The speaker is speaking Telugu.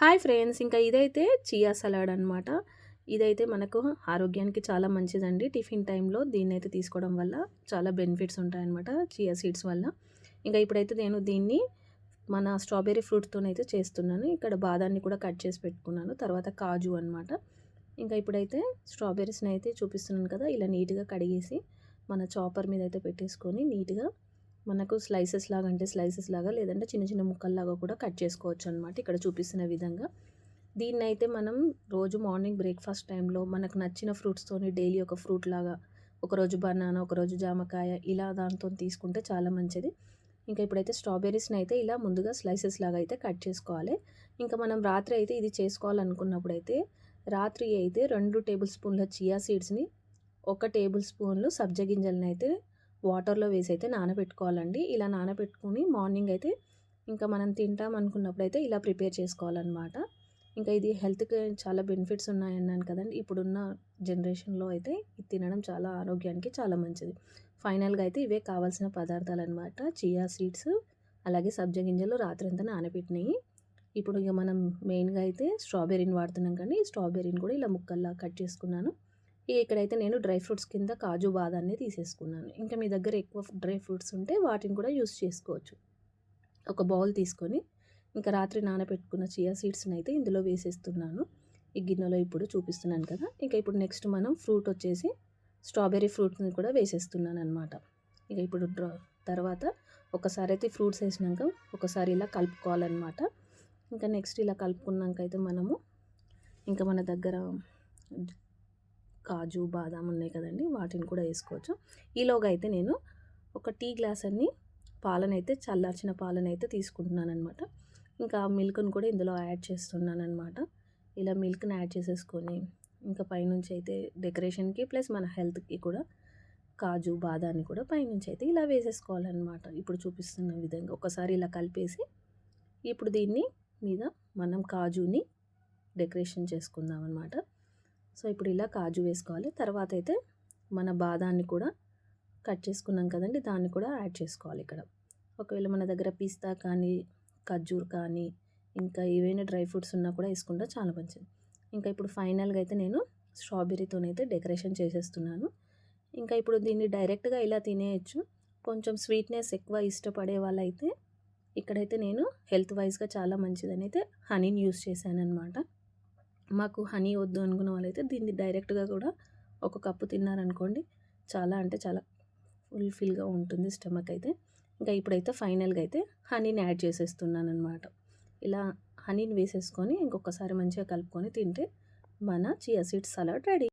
హాయ్ ఫ్రెండ్స్ ఇంకా ఇదైతే చియా సలాడ్ అనమాట ఇదైతే మనకు ఆరోగ్యానికి చాలా మంచిదండి. టిఫిన్ టైంలో దీన్ని అయితే తీసుకోవడం వల్ల చాలా బెనిఫిట్స్ ఉంటాయన్నమాట చియా సీడ్స్ వల్ల. ఇంకా ఇప్పుడైతే నేను దీన్ని మన స్ట్రాబెర్రీ ఫ్రూట్తోనైతే చేస్తున్నాను. ఇక్కడ బాదాన్ని కూడా కట్ చేసి పెట్టుకున్నాను. తర్వాత కాజు అనమాట ఇంకా ఇప్పుడైతే స్ట్రాబెర్రీస్ని అయితే చూపిస్తున్నాను కదా ఇలా నీట్గా కడిగేసి మన చాపర్ మీద అయితే పెట్టేసుకొని నీట్గా మనకు స్లైసెస్ లాగా అంటే స్లైసెస్ లాగా లేదంటే చిన్న చిన్న ముక్కల్లాగా కూడా కట్ చేసుకోవచ్చు అనమాట ఇక్కడ చూపిస్తున్న విధంగా. దీన్ని అయితే మనం రోజు మార్నింగ్ బ్రేక్ఫాస్ట్ టైంలో మనకు నచ్చిన ఫ్రూట్స్తోని డైలీ ఒక ఫ్రూట్ లాగా ఒకరోజు బనానా ఒకరోజు జామకాయ ఇలా దాంతో తీసుకుంటే చాలా మంచిది. ఇంకా ఇప్పుడైతే స్ట్రాబెర్రీస్ని అయితే ఇలా ముందుగా స్లైసెస్ లాగా అయితే కట్ చేసుకోవాలి. ఇంకా మనం రాత్రి అయితే ఇది చేసుకోవాలనుకున్నప్పుడు అయితే రాత్రి అయితే రెండు టేబుల్ స్పూన్ల చియా సీడ్స్ని ఒక టేబుల్ స్పూన్లు సబ్జ గింజలను అయితే వాటర్లో వేసి అయితే నానబెట్టుకోవాలండి. ఇలా నానబెట్టుకుని మార్నింగ్ అయితే ఇంకా మనం తింటాం అనుకున్నప్పుడు అయితే ఇలా ప్రిపేర్ చేసుకోవాలన్నమాట. ఇంకా ఇది హెల్త్కి చాలా బెనిఫిట్స్ ఉన్నాయన్నాను కదండి. ఇప్పుడున్న జనరేషన్లో అయితే ఇది తినడం చాలా ఆరోగ్యానికి చాలా మంచిది. ఫైనల్గా అయితే ఇవే కావాల్సిన పదార్థాలు అనమాట చియా సీడ్స్ అలాగే సబ్జ గింజలు రాత్రంతా నానబెట్టినాయి ఇప్పుడు ఇక మనం మెయిన్గా అయితే స్ట్రాబెర్రీని వాడుతున్నాం కానీ స్ట్రాబెర్రీని కూడా ఇలా ముక్కల్లా కట్ చేసుకున్నాను. ఇక ఇక్కడైతే నేను డ్రై ఫ్రూట్స్ కింద కాజు బాదాన్ని తీసేసుకున్నాను. ఇంకా మీ దగ్గర ఎక్కువ డ్రై ఫ్రూట్స్ ఉంటే వాటిని కూడా యూస్ చేసుకోవచ్చు. ఒక బౌల్ తీసుకొని ఇంకా రాత్రి నానబెట్టుకున్న చియా సీడ్స్ని అయితే ఇందులో వేసేస్తున్నాను. ఈ గిన్నెలో ఇప్పుడు చూపిస్తున్నాను కదా. ఇంకా ఇప్పుడు నెక్స్ట్ మనం ఫ్రూట్ వచ్చేసి స్ట్రాబెర్రీ ఫ్రూట్ని కూడా వేసేస్తున్నాను అనమాట ఇక ఇప్పుడు తర్వాత ఒకసారి అయితే ఫ్రూట్స్ వేసినాక ఒకసారి ఇలా కలుపుకోవాలన్నమాట. ఇంకా నెక్స్ట్ ఇలా కలుపుకున్నాక అయితే మనము ఇంకా మన దగ్గర కాజు బాదాం ఉన్నాయి కదండి వాటిని కూడా వేసుకోవచ్చు. ఈలోగా అయితే నేను ఒక టీ గ్లాస్ అన్ని పాలనైతే చల్లార్చిన పాలనైతే తీసుకుంటున్నాను అనమాట ఇంకా మిల్క్ని కూడా ఇందులో యాడ్ చేస్తున్నాను అనమాట ఇలా మిల్క్ని యాడ్ చేసేసుకొని ఇంకా పైనుంచి అయితే డెకరేషన్కి ప్లస్ మన హెల్త్కి కూడా కాజు బాదాన్ని కూడా పైనుంచి అయితే ఇలా వేసేసుకోవాలన్నమాట. ఇప్పుడు చూపిస్తున్న విధంగా ఒకసారి ఇలా కలిపేసి ఇప్పుడు దీన్ని మీద మనం కాజుని డెకరేషన్ చేసుకుందాం అనమాట సో ఇప్పుడు ఇలా కాజు వేసుకోవాలి. తర్వాత అయితే మన బాదాన్ని కూడా కట్ చేసుకున్నాం కదండి దాన్ని కూడా యాడ్ చేసుకోవాలి ఇక్కడ. ఒకవేళ మన దగ్గర పిస్తా కానీ ఖర్జూర్ కానీ ఇంకా ఏవైనా డ్రై ఫ్రూట్స్ ఉన్నా కూడా వేసుకుంటే చాలా మంచిది. ఇంకా ఇప్పుడు ఫైనల్గా అయితే నేను స్ట్రాబెర్రీతోనైతే డెకరేషన్ చేసేస్తున్నాను. ఇంకా ఇప్పుడు దీన్ని డైరెక్ట్గా ఇలా తినేయచ్చు. కొంచెం స్వీట్నెస్ ఎక్కువ ఇష్టపడే వాళ్ళైతే ఇక్కడైతే నేను హెల్త్ వైజ్గా చాలా మంచిదని అయితే హనీని యూస్ చేశాను అనమాట మాకు హనీ వద్దు అనుకున్న వాళ్ళైతే దీన్ని డైరెక్ట్గా కూడా ఒక కప్పు తిన్నారనుకోండి చాలా అంటే చాలా ఫుల్ఫిల్గా ఉంటుంది స్టమక్ అయితే ఇంకా ఇప్పుడైతే ఫైనల్గా అయితే హనీని యాడ్ చేసేస్తున్నాను అనమాట ఇలా హనీని వేసేసుకొని ఇంకొకసారి మంచిగా కలుపుకొని తింటే మన చియా సీడ్స్ సలాడ్ రెడీ.